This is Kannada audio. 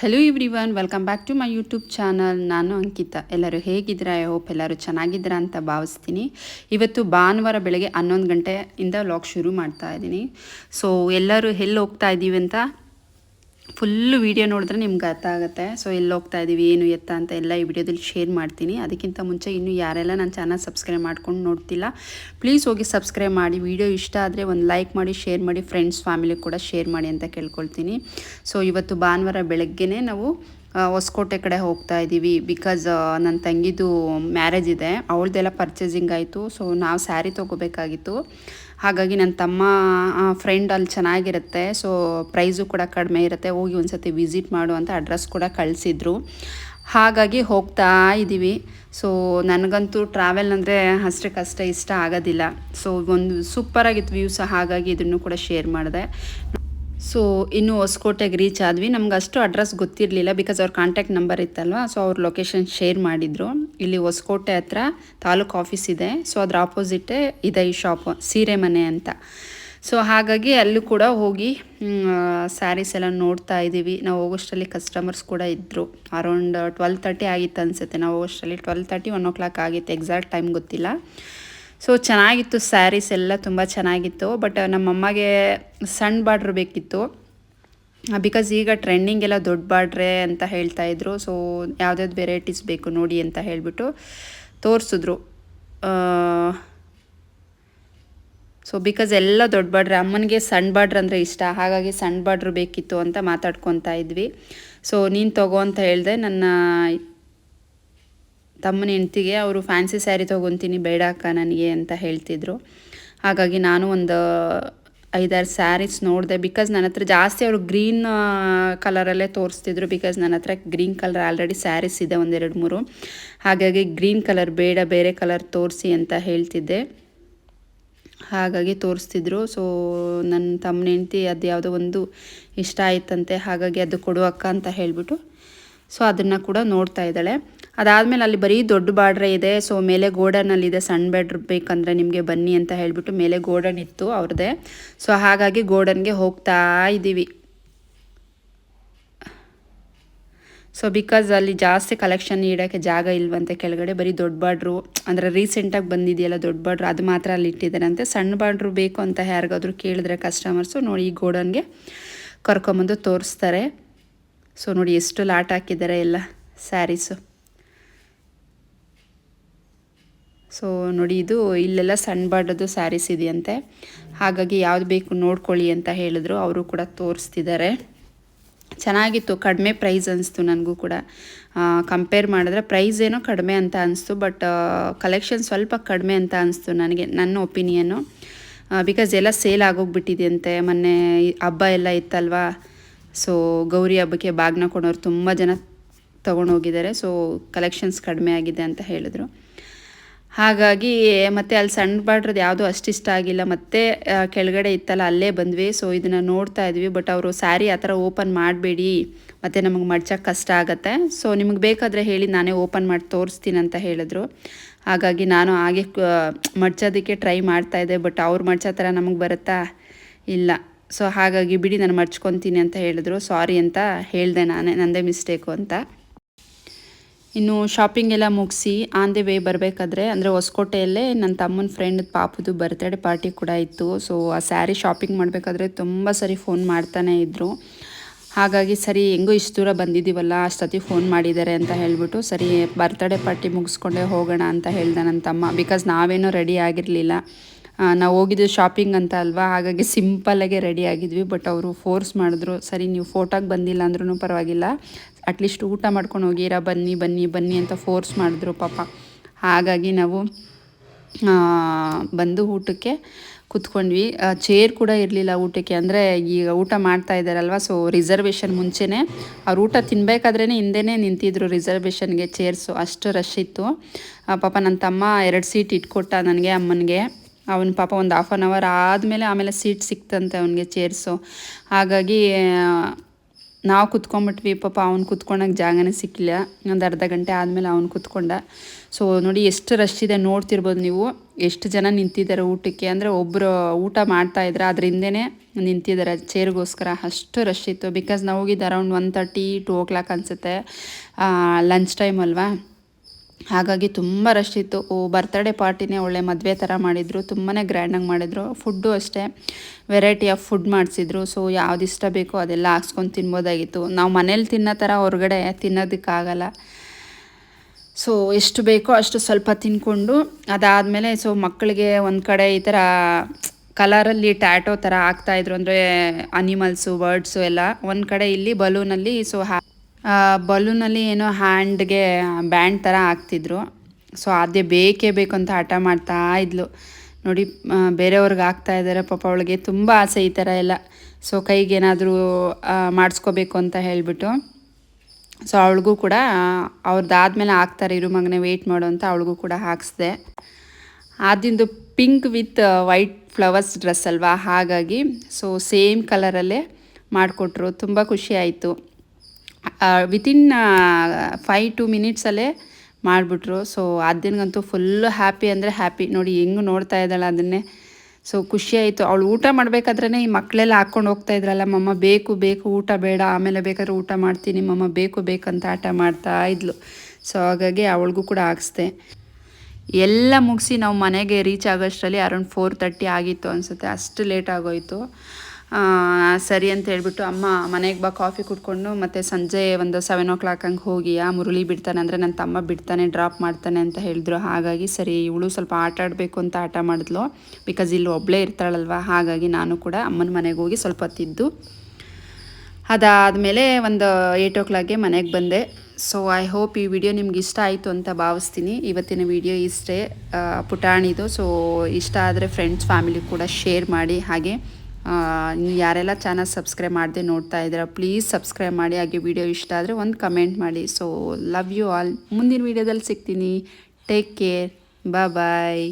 Hello everyone welcome back to my YouTube channel ನಾನು ಅಂಕಿತಾ. ಎಲ್ಲರೂ ಹೇಗಿದ್ದೀರಾ? ಐ ಹೋಪ್ ಎಲ್ಲರೂ ಚೆನ್ನಾಗಿದ್ದೀರಾ ಅಂತ ಭಾವಿಸ್ತೀನಿ. ಇವತ್ತು ಭಾನುವಾರ ಬೆಳಗ್ಗೆ ಹನ್ನೊಂದು ಗಂಟೆಯಿಂದ ಲಾಗ್ ಶುರು ಮಾಡ್ತಾ ಇದ್ದೀನಿ. ಸೊ ಎಲ್ಲರೂ ಎಲ್ಲಿ ಹೋಗ್ತಾ ಇದ್ದೀವಿ ಅಂತ ಫುಲ್ಲು ವೀಡಿಯೋ ನೋಡಿದ್ರೆ ನಿಮ್ಗೆ ಅರ್ಥ ಆಗುತ್ತೆ. ಸೊ ಎಲ್ಲಿ ಹೋಗ್ತಾ ಇದ್ದೀವಿ ಏನು ಎತ್ತ ಅಂತ ಎಲ್ಲ ಈ ವಿಡಿಯೋದಲ್ಲಿ ಶೇರ್ ಮಾಡ್ತೀನಿ. ಅದಕ್ಕಿಂತ ಮುಂಚೆ ಇನ್ನೂ ಯಾರೆಲ್ಲ ನನ್ನ ಚಾನಲ್ ಸಬ್ಸ್ಕ್ರೈಬ್ ಮಾಡ್ಕೊಂಡು ನೋಡ್ತಿಲ್ಲ ಪ್ಲೀಸ್ ಹೋಗಿ ಸಬ್ಸ್ಕ್ರೈಬ್ ಮಾಡಿ. ವಿಡಿಯೋ ಇಷ್ಟ ಆದರೆ ಒಂದು ಲೈಕ್ ಮಾಡಿ ಶೇರ್ ಮಾಡಿ ಫ್ರೆಂಡ್ಸ್ ಫ್ಯಾಮಿಲಿ ಕೂಡ ಶೇರ್ ಮಾಡಿ ಅಂತ ಕೇಳ್ಕೊಳ್ತೀನಿ. ಸೊ ಇವತ್ತು ಭಾನುವಾರ ಬೆಳಗ್ಗೆನೇ ನಾವು ಹೊಸ್ಕೋಟೆ ಕಡೆ ಹೋಗ್ತಾ ಇದ್ದೀವಿ ಬಿಕಾಸ್ ನನ್ನ ತಂಗಿದು ಮ್ಯಾರೇಜ್ ಇದೆ. ಅವಳದೆಲ್ಲ ಪರ್ಚೇಸಿಂಗ್ ಆಯಿತು. ಸೊ ನಾವು ಸ್ಯಾರಿ ತೊಗೋಬೇಕಾಗಿತ್ತು. ಹಾಗಾಗಿ ನನ್ನ ತಮ್ಮ ಫ್ರೆಂಡ್ ಅಲ್ಲಿ ಚೆನ್ನಾಗಿರುತ್ತೆ. ಸೊ ಪ್ರೈಸು ಕೂಡ ಕಡಿಮೆ ಇರುತ್ತೆ. ಹೋಗಿ ಒಂದು ಸತಿ ವಿಸಿಟ್ ಮಾಡು ಅಂತ ಅಡ್ರೆಸ್ ಕೂಡ ಕಳಿಸಿದ್ರು. ಹಾಗಾಗಿ ಹೋಗ್ತಾ ಇದ್ದೀವಿ ಸೊ ನನಗಂತೂ ಟ್ರಾವೆಲ್ ಅಂದರೆ ಅಷ್ಟಕ್ಕಷ್ಟೇ ಇಷ್ಟ ಆಗೋದಿಲ್ಲ. ಸೊ ಒಂದು ಸೂಪರಾಗಿತ್ತು ವ್ಯೂ ಸಹ. ಹಾಗಾಗಿ ಇದನ್ನು ಕೂಡ ಶೇರ್ ಮಾಡಿದೆ. ಸೊ ಇನ್ನು ಹೊಸಕೋಟೆಗೆ ರೀಚ್ ಆದ್ವಿ. ನಮ್ಗೆ ಅಷ್ಟು ಅಡ್ರೆಸ್ ಗೊತ್ತಿರಲಿಲ್ಲ ಬಿಕಾಸ್ ಅವ್ರ ಕಾಂಟ್ಯಾಕ್ಟ್ ನಂಬರ್ ಇತ್ತಲ್ವ? ಸೊ ಅವ್ರ ಲೊಕೇಶನ್ ಶೇರ್ ಮಾಡಿದರು. ಇಲ್ಲಿ ಹೊಸಕೋಟೆ ಹತ್ರ ತಾಲೂಕು ಆಫೀಸ್ ಇದೆ. ಸೊ ಅದ್ರ ಆಪೋಸಿಟೇ ಇದೆ ಈ ಶಾಪ್ ಸೀರೆ ಮನೆ ಅಂತ. ಸೊ ಹಾಗಾಗಿ ಅಲ್ಲೂ ಕೂಡ ಹೋಗಿ ಸ್ಯಾರೀಸ್ ಎಲ್ಲ ನೋಡ್ತಾ ಇದ್ದೀವಿ. ನಾವು ಹೋಗೋಷ್ಟರಲ್ಲಿ ಕಸ್ಟಮರ್ಸ್ ಕೂಡ ಇದ್ದರು ಅರೌಂಡ್ ಟ್ವೆಲ್ ತರ್ಟಿ ಆಗಿತ್ತು ಅನಿಸುತ್ತೆ. ನಾವು ಹೋಗೋಷ್ಟರಲ್ಲಿ twelve thirty one o'clock ಆಗಿತ್ತು. ಎಕ್ಸಾಕ್ಟ್ ಟೈಮ್ ಗೊತ್ತಿಲ್ಲ. ಸೊ ಚೆನ್ನಾಗಿತ್ತು ಸ್ಯಾರೀಸ್ ಎಲ್ಲ ತುಂಬ ಚೆನ್ನಾಗಿತ್ತು ಬಟ್ ನಮ್ಮಮ್ಮಗೆ ಸಣ್ಣ ಬಾರ್ಡ್ರ್ ಬೇಕಿತ್ತು. ಬಿಕಾಸ್ ಈಗ ಟ್ರೆಂಡಿಂಗ್ ಎಲ್ಲ ದೊಡ್ಡ ಬಾರ್ಡ್ರೆ ಅಂತ ಹೇಳ್ತಾ ಇದ್ರು. ಸೊ ಯಾವ್ದಾವ್ದು ವೆರೈಟೀಸ್ ಬೇಕು ನೋಡಿ ಅಂತ ಹೇಳಿಬಿಟ್ಟು ತೋರಿಸಿದ್ರು. ಸೊ ಬಿಕಾಸ್ ಎಲ್ಲ ದೊಡ್ಡ ಬಾಡ್ರೆ ಅಮ್ಮನಿಗೆ ಸಣ್ಣ ಬಾಡ್ರ್ ಅಂದರೆ ಇಷ್ಟ. ಹಾಗಾಗಿ ಸಣ್ಣ ಬಾಡ್ರ್ ಬೇಕಿತ್ತು ಅಂತ ಮಾತಾಡ್ಕೊತಾ ಇದ್ವಿ. ಸೊ ನೀನು ತಗೋ ಅಂತ ಹೇಳಿದೆ. ನನ್ನ ತಮ್ಮನ ಹೆಂಡ್ತಿಗೆ ಅವರು ಫ್ಯಾನ್ಸಿ ಸ್ಯಾರಿ ತೊಗೊತೀನಿ, ಬೇಡ ಅಕ್ಕ ನನಗೆ ಅಂತ ಹೇಳ್ತಿದ್ರು. ಹಾಗಾಗಿ ನಾನು ಒಂದು ಐದಾರು ಸ್ಯಾರೀಸ್ ನೋಡಿದೆ. ಬಿಕಾಸ್ ನನ್ನ ಹತ್ರ ಜಾಸ್ತಿ ಅವರು ಗ್ರೀನ್ ಕಲರಲ್ಲೇ ತೋರಿಸ್ತಿದ್ರು. ಬಿಕಾಸ್ ನನ್ನ ಹತ್ರ ಗ್ರೀನ್ ಕಲರ್ ಆಲ್ರೆಡಿ ಸ್ಯಾರೀಸ್ ಇದೆ ಒಂದೆರಡು ಮೂರು. ಹಾಗಾಗಿ ಗ್ರೀನ್ ಕಲರ್ ಬೇಡ, ಬೇರೆ ಕಲರ್ ತೋರಿಸಿ ಅಂತ ಹೇಳ್ತಿದ್ದೆ. ಹಾಗಾಗಿ ತೋರಿಸ್ತಿದ್ರು. ಸೊ ನನ್ನ ತಮ್ಮನ ಹೆಂಡ್ತಿ ಅದು ಯಾವುದೋ ಒಂದು ಇಷ್ಟ ಆಯ್ತಂತೆ. ಹಾಗಾಗಿ ಅದು ಕೊಡು ಅಕ್ಕ ಅಂತ ಹೇಳಿಬಿಟ್ಟು ಸೊ ಅದನ್ನು ಕೂಡ ನೋಡ್ತಾ ಇದ್ದಾಳೆ. ಅದಾದಮೇಲೆ ಅಲ್ಲಿ ಬರೀ ದೊಡ್ಡ ಬಾಡ್ರೆ ಇದೆ. ಸೊ ಮೇಲೆ ಗೋಡನಲ್ಲಿದೆ ಸಣ್ಣ ಬೆಡ್ ಬೇಕಂದರೆ ನಿಮಗೆ ಬನ್ನಿ ಅಂತ ಹೇಳಿಬಿಟ್ಟು ಮೇಲೆ ಗೋಡನ್ ಇತ್ತು ಅವ್ರದ್ದೇ. ಸೊ ಹಾಗಾಗಿ ಗೋಡನ್ಗೆ ಹೋಗ್ತಾ ಇದ್ದೀವಿ. ಸೊ ಬಿಕಾಸ್ ಅಲ್ಲಿ ಜಾಸ್ತಿ ಕಲೆಕ್ಷನ್ ಇಡೋಕ್ಕೆ ಜಾಗ ಇಲ್ವಂತೆ ಕೆಳಗಡೆ ಬರೀ ದೊಡ್ಡ ಬಾಡ್ರು ಅಂದರೆ ರೀಸೆಂಟಾಗಿ ಬಂದಿದೆಯಲ್ಲ ದೊಡ್ಡ ಬಾಡ್ರು ಅದು ಮಾತ್ರ ಅಲ್ಲಿ ಇಟ್ಟಿದ್ದಾರಂತೆ. ಸಣ್ಣ ಬಾಡ್ರು ಬೇಕು ಅಂತ ಯಾರಿಗಾದ್ರೂ ಕೇಳಿದ್ರೆ ಕಸ್ಟಮರ್ಸು ನೋಡಿ ಈ ಗೋಡನ್ಗೆ ಕರ್ಕೊಂಬಂದು ತೋರಿಸ್ತಾರೆ. ಸೊ ನೋಡಿ ಎಷ್ಟು ಲಾಟ್ ಹಾಕಿದ್ದಾರೆ ಎಲ್ಲ ಸ್ಯಾರೀಸು. ಸೊ ನೋಡಿ ಇದು ಇಲ್ಲೆಲ್ಲ ಸಣ್ಣ ಬಾರ್ಡದು ಸ್ಯಾರೀಸ್ ಇದೆಯಂತೆ. ಹಾಗಾಗಿ ಯಾವ್ದು ಬೇಕು ನೋಡ್ಕೊಳ್ಳಿ ಅಂತ ಹೇಳಿದ್ರು. ಅವರು ಕೂಡ ತೋರಿಸ್ತಿದ್ದಾರೆ. ಚೆನ್ನಾಗಿತ್ತು, ಕಡಿಮೆ ಪ್ರೈಸ್ ಅನಿಸ್ತು ನನಗೂ ಕೂಡ. ಕಂಪೇರ್ ಮಾಡಿದ್ರೆ ಪ್ರೈಸ್ ಏನೋ ಕಡಿಮೆ ಅಂತ ಅನಿಸ್ತು ಬಟ್ ಕಲೆಕ್ಷನ್ ಸ್ವಲ್ಪ ಕಡಿಮೆ ಅಂತ ಅನಿಸ್ತು ನನಗೆ, ನನ್ನ ಒಪಿನಿಯನ್ನು ಬಿಕಾಸ್ ಎಲ್ಲ ಸೇಲ್ ಆಗೋಗ್ಬಿಟ್ಟಿದೆಯಂತೆ, ಮೊನ್ನೆ ಹಬ್ಬ ಎಲ್ಲ ಇತ್ತಲ್ವಾ? ಸೊ ಗೌರಿ ಹಬ್ಬಕ್ಕೆ ಬಾಗ್ನ ಕೊಡೋರು ತುಂಬ ಜನ ತೊಗೊಂಡೋಗಿದ್ದಾರೆ. ಸೊ ಕಲೆಕ್ಷನ್ಸ್ ಕಡಿಮೆ ಆಗಿದೆ ಅಂತ ಹೇಳಿದ್ರು. ಹಾಗಾಗಿ, ಮತ್ತು ಅಲ್ಲಿ ಸಣ್ಣ ಬಾರ್ಡ್ರದ್ದು ಯಾವುದೂ ಅಷ್ಟು ಇಷ್ಟ ಆಗಿಲ್ಲ. ಮತ್ತೆ ಕೆಳಗಡೆ ಇತ್ತಲ್ಲ, ಅಲ್ಲೇ ಬಂದ್ವಿ. ಸೊ ಇದನ್ನು ನೋಡ್ತಾ ಇದ್ವಿ. ಬಟ್ ಅವರು ಸ್ಯಾರಿ ಆ ಥರ ಓಪನ್ ಮಾಡಬೇಡಿ. ಮತ್ತು ನಮಗೆ ಮಡ್ಚಕ್ಕೆ ಕಷ್ಟ ಆಗುತ್ತೆ. ಸೊ ನಿಮಗೆ ಬೇಕಾದರೆ ಹೇಳಿ ನಾನೇ ಓಪನ್ ಮಾಡಿ ತೋರಿಸ್ತೀನಿ ಅಂತ ಹೇಳಿದ್ರು. ಹಾಗಾಗಿ ನಾನು ಹಾಗೆ ಮಡ್ಚೋದಕ್ಕೆ ಟ್ರೈ ಮಾಡ್ತಾ ಇದ್ದೆ. ಬಟ್ ಅವ್ರು ಮಡ್ಚೋ ಥರ ನಮಗೆ ಬರುತ್ತಾ? ಇಲ್ಲ. ಸೊ ಹಾಗಾಗಿ ಬಿಡಿ, ನಾನು ಮರ್ಚ್ಕೊತೀನಿ ಅಂತ ಹೇಳಿದ್ರು. ಸಾರಿ ಅಂತ ಹೇಳಿದೆ ನಾನೇ ನನ್ನದೇ ಮಿಸ್ಟೇಕು ಅಂತ. ಇನ್ನು ಶಾಪಿಂಗ್ ಎಲ್ಲ ಮುಗಿಸಿ ಆನ್ ದಿ ವೇ ಬರಬೇಕಾದ್ರೆ, ಅಂದರೆ ಹೊಸಕೋಟೆಯಲ್ಲೇ ನನ್ನ ತಮ್ಮನ ಫ್ರೆಂಡ್ ಪಾಪದು ಬರ್ತ್ಡೇ ಪಾರ್ಟಿ ಕೂಡ ಇತ್ತು. ಸೊ ಆ ಸ್ಯಾರಿ ಶಾಪಿಂಗ್ ಮಾಡಬೇಕಾದ್ರೆ ತುಂಬ ಸರಿ ಫೋನ್ ಮಾಡ್ತಾನೆ ಇದ್ದರು ಹಾಗಾಗಿ ಸರಿ, ಹೆಂಗೂ ಇಷ್ಟು ದೂರ ಬಂದಿದ್ದೀವಲ್ಲ ಅಷ್ಟೊತ್ತಿಗೆ ಫೋನ್ ಮಾಡಿದ್ದಾರೆ ಅಂತ ಹೇಳಿಬಿಟ್ಟು, ಸರಿ ಬರ್ತ್ಡೇ ಪಾರ್ಟಿ ಮುಗಿಸ್ಕೊಂಡೇ ಹೋಗೋಣ ಅಂತ ಹೇಳ್ದೆ ನನ್ನ ತಮ್ಮ. ಬಿಕಾಸ್ ನಾವೇನೋ ರೆಡಿ ಆಗಿರಲಿಲ್ಲ. ನಾವು ಹೋಗಿದ್ದು ಶಾಪಿಂಗ್ ಅಂತ ಅಲ್ವಾ? ಹಾಗಾಗಿ ಸಿಂಪಲ್ಲಾಗೆ ರೆಡಿ ಆಗಿದ್ವಿ ಬಟ್ ಅವರು ಫೋರ್ಸ್ ಮಾಡಿದ್ರು. ಸರಿ, ನೀವು ಫೋಟೋಗೆ ಬಂದಿಲ್ಲ ಅಂದ್ರೂ ಪರವಾಗಿಲ್ಲ. ಅಟ್ಲೀಸ್ಟ್ ಊಟ ಮಾಡ್ಕೊಂಡು ಹೋಗಿರಾ, ಬನ್ನಿ ಬನ್ನಿ ಬನ್ನಿ ಅಂತ ಫೋರ್ಸ್ ಮಾಡಿದ್ರು ಪಾಪ. ಹಾಗಾಗಿ ನಾವು ಬಂದು ಊಟಕ್ಕೆ ಕುತ್ಕೊಂಡ್ವಿ. ಚೇರ್ ಕೂಡ ಇರಲಿಲ್ಲ ಊಟಕ್ಕೆ. ಅಂದರೆ ಈಗ ಊಟ ಮಾಡ್ತಾ ಇದ್ದಾರಲ್ವ ಸೊ ರಿಸರ್ವೇಷನ್ ಮುಂಚೆನೇ. ಅವ್ರು ಊಟ ತಿನ್ನಬೇಕಾದ್ರೇ ಹಿಂದೆನೇ ನಿಂತಿದ್ರು ರಿಸರ್ವೇಷನ್ಗೆ ಚೇರ್ಸು ಅಷ್ಟು ರಶ್ ಇತ್ತು. ಪಾಪ ನನ್ನ ತಮ್ಮ ಎರಡು ಸೀಟ್ ಇಟ್ಕೊಟ್ಟ ನನಗೆ, ಅಮ್ಮನಿಗೆ. ಅವನ ಪಾಪ ಒಂದು ಹಾಫ್ ಆನ್ ಅವರ್ ಆದಮೇಲೆ ಆಮೇಲೆ ಸೀಟ್ ಸಿಕ್ತಂತೆ ಅವನಿಗೆ ಚೇರ್ಸು ಹಾಗಾಗಿ ನಾವು ಕುತ್ಕೊಂಡ್ಬಿಟ್ವಿ. ಪಾಪ ಅವ್ನು ಕುತ್ಕೊಳಕ್ಕೆ ಜಾಗನೇ ಸಿಕ್ಕಿಲ್ಲ ಒಂದು ಅರ್ಧ ಗಂಟೆ ಆದಮೇಲೆ ಅವ್ನು ಕುತ್ಕೊಂಡ. ಸೊ ನೋಡಿ ಎಷ್ಟು ರಶ್ ಇದೆ ನೋಡ್ತಿರ್ಬೋದು ನೀವು. ಎಷ್ಟು ಜನ ನಿಂತಿದ್ದಾರೆ ಊಟಕ್ಕೆ? ಅಂದರೆ ಒಬ್ಬರು ಊಟ ಮಾಡ್ತಾ ಇದ್ರೆ ಅದ್ರ ಹಿಂದೆನೇ ನಿಂತಿದ್ದಾರೆ ಚೇರ್ಗೋಸ್ಕರ ಅಷ್ಟು ರಶ್ ಇತ್ತು. ಬಿಕಾಸ್ ನಾವು ಹೋಗಿದ್ದು around one thirty two o'clock ಅನಿಸುತ್ತೆ ಲಂಚ್ ಟೈಮ್ ಅಲ್ವಾ? ಹಾಗಾಗಿ ತುಂಬ ರಶ್ ಇತ್ತು. ಬರ್ತಡೇ ಪಾರ್ಟಿನೇ ಒಳ್ಳೆ ಮದುವೆ ಥರ ಮಾಡಿದರು. ತುಂಬಾ ಗ್ರ್ಯಾಂಡಾಗಿ ಮಾಡಿದರು. ಫುಡ್ಡು ಅಷ್ಟೇ. ವೆರೈಟಿ ಆಫ್ ಫುಡ್ ಮಾಡಿಸಿದ್ರು. ಸೊ ಯಾವ್ದು ಇಷ್ಟ ಬೇಕೋ ಅದೆಲ್ಲ ಹಾಕ್ಸ್ಕೊಂಡು ತಿನ್ಬೋದಾಗಿತ್ತು. ನಾವು ಮನೇಲಿ ತಿನ್ನೋ ಥರ ಹೊರಗಡೆ ತಿನ್ನೋದಕ್ಕಾಗಲ್ಲ. ಸೊ ಎಷ್ಟು ಬೇಕೋ ಅಷ್ಟು ಸ್ವಲ್ಪ ತಿನ್ಕೊಂಡು, ಅದಾದಮೇಲೆ ಸೊ ಮಕ್ಕಳಿಗೆ ಒಂದು ಕಡೆ ಈ ಥರ ಕಲರಲ್ಲಿ ಟ್ಯಾಟೋ ಥರ ಹಾಕ್ತಾಯಿದ್ರು ಅಂದರೆ ಅನಿಮಲ್ಸು ಬರ್ಡ್ಸು ಎಲ್ಲ. ಒಂದು ಕಡೆ ಇಲ್ಲಿ ಬಲೂನಲ್ಲಿ ಸೊ ಹ್ಯಾ ಬಲೂನಲ್ಲಿ ಏನೋ ಹ್ಯಾಂಡ್ಗೆ ಬ್ಯಾಂಡ್ ಥರ ಹಾಕ್ತಿದ್ರು. ಸೊ ಅದೇ ಬೇಕೇ ಬೇಕು ಅಂತ ಹಠ ಮಾಡ್ತಾ ಇದ್ಲು. ನೋಡಿ ಬೇರೆಯವ್ರಿಗೆ ಆಗ್ತಾ ಇದ್ದಾರೆ ಪಾಪ ಅವಳಿಗೆ ತುಂಬ ಆಸೆ ಈ ಥರ ಎಲ್ಲ. ಸೊ ಕೈಗೇನಾದರೂ ಮಾಡಿಸ್ಕೋಬೇಕು ಅಂತ ಹೇಳಿಬಿಟ್ಟು. ಸೊ ಅವಳಿಗೂ ಕೂಡ ಅವ್ರದ್ದಾದ್ಮೇಲೆ ಹಾಕ್ತಾರೆ, ಇರು ಮಗನೇ ವೆಯ್ಟ್ ಮಾಡು ಅಂತ ಅವಳಿಗೂ ಕೂಡ ಹಾಕ್ಸಿದೆ. ಆದಿಂದು pink with white flowers dress ಅಲ್ವಾ? ಹಾಗಾಗಿ, ಸೊ ಸೇಮ್ ಕಲರಲ್ಲೇ ಮಾಡಿಕೊಟ್ರು. ತುಂಬ ಖುಷಿ ಆಯಿತು. ವಿತಿನ್ ಫೈ ಟು ಮಿನಿಟ್ಸಲ್ಲೇ ಮಾಡಿಬಿಟ್ರು. ಸೊ ಅದನ್ಗಂತೂ ಫುಲ್ಲು ಹ್ಯಾಪಿ ಅಂದರೆ ಹ್ಯಾಪಿ ನೋಡಿ, ಹೆಂಗೆ ನೋಡ್ತಾ ಇದ್ದಾಳೆ ಅದನ್ನೇ. ಸೊ ಖುಷಿ ಆಯಿತು. ಅವಳು ಊಟ ಮಾಡಬೇಕಾದ್ರೆ ಈ ಮಕ್ಕಳೆಲ್ಲ ಹಾಕ್ಕೊಂಡು ಹೋಗ್ತಾ ಇದ್ರಲ್ಲ, ಮಮ್ಮ, ಬೇಕು ಬೇಕು, ಊಟ ಬೇಡ. ಆಮೇಲೆ ಬೇಕಾದ್ರೆ ಊಟ ಮಾಡ್ತೀನಿ. ಮಮ್ಮ, ಬೇಕು ಬೇಕಂತ ಆಟ ಮಾಡ್ತಾ ಇದ್ಲು. ಸೊ ಹಾಗಾಗಿ ಅವಳಿಗೂ ಕೂಡ ಹಾಕ್ಸ್ದೆ. ಎಲ್ಲ ಮುಗಿಸಿ ನಾವು ಮನೆಗೆ ರೀಚ್ ಆಗೋಷ್ಟರಲ್ಲಿ ಅರೌಂಡ್ ಫೋರ್ ತರ್ಟಿ ಆಗಿತ್ತು ಅನಿಸುತ್ತೆ. ಅಷ್ಟು ಲೇಟ್ ಆಗೋಯಿತು. ಸರಿ ಅಂತ ಹೇಳಿಬಿಟ್ಟು ಅಮ್ಮ ಮನೆಗೆ ಬಾ ಕಾಫಿ ಕುಟ್ಕೊಂಡು ಮತ್ತು ಸಂಜೆ ಒಂದು ಸೆವೆನ್ ಓ ಕ್ಲಾಕ್ ಹಂಗೆ ಹೋಗಿ, ಆ ಮುರುಳಿ ಬಿಡ್ತಾನೆ ಅಂದರೆ ನನ್ನ ತಮ್ಮ ಬಿಡ್ತಾನೆ ಡ್ರಾಪ್ ಮಾಡ್ತಾನೆ ಅಂತ ಹೇಳಿದ್ರು. ಹಾಗಾಗಿ ಸರಿ, ಇವಳು ಸ್ವಲ್ಪ ಆಟ ಆಡಬೇಕು ಅಂತ ಆಟ ಮಾಡಿದ್ಲು. ಬಿಕಾಸ್ ಇಲ್ಲಿ ಒಬ್ಬಳೇ ಇರ್ತಾಳಲ್ವ, ಹಾಗಾಗಿ ನಾನು ಕೂಡ ಅಮ್ಮನ ಮನೆಗೆ ಹೋಗಿ ಸ್ವಲ್ಪ ಹೊತ್ತಿದ್ದು. ಅದಾದಮೇಲೆ ಒಂದು ಏಯ್ಟ್ ಓ ಕ್ಲಾಕ್ಗೆ ಮನೆಗೆ ಬಂದೆ. ಸೊ ಐ ಹೋಪ್ ಈ ವಿಡಿಯೋ ನಿಮ್ಗೆ ಇಷ್ಟ ಆಯಿತು ಅಂತ ಭಾವಿಸ್ತೀನಿ. ಇವತ್ತಿನ ವಿಡಿಯೋ ಇಷ್ಟೇ ಪುಟಾಣಿದು. ಸೊ ಇಷ್ಟ ಆದರೆ ಫ್ರೆಂಡ್ಸ್ ಫ್ಯಾಮಿಲಿ ಕೂಡ ಶೇರ್ ಮಾಡಿ. ಹಾಗೆ ಯಾರೆಲ್ಲ ಚಾನಲ್ ಸಬ್ಸ್ಕ್ರೈಬ್ ಮಾಡದೆ ನೋಡ್ತಾ ಇದ್ದೀರಾ ಪ್ಲೀಸ್ ಸಬ್ಸ್ಕ್ರೈಬ್ ಮಾಡಿ. ಹಾಗೆ ವಿಡಿಯೋ ಇಷ್ಟ ಆದರೆ ಒಂದು ಕಮೆಂಟ್ ಮಾಡಿ. ಸೊ ಲವ್ ಯು ಆಲ್ ಮುಂದಿನ ವೀಡಿಯೋದಲ್ಲಿ ಸಿಗ್ತೀನಿ. Take care bye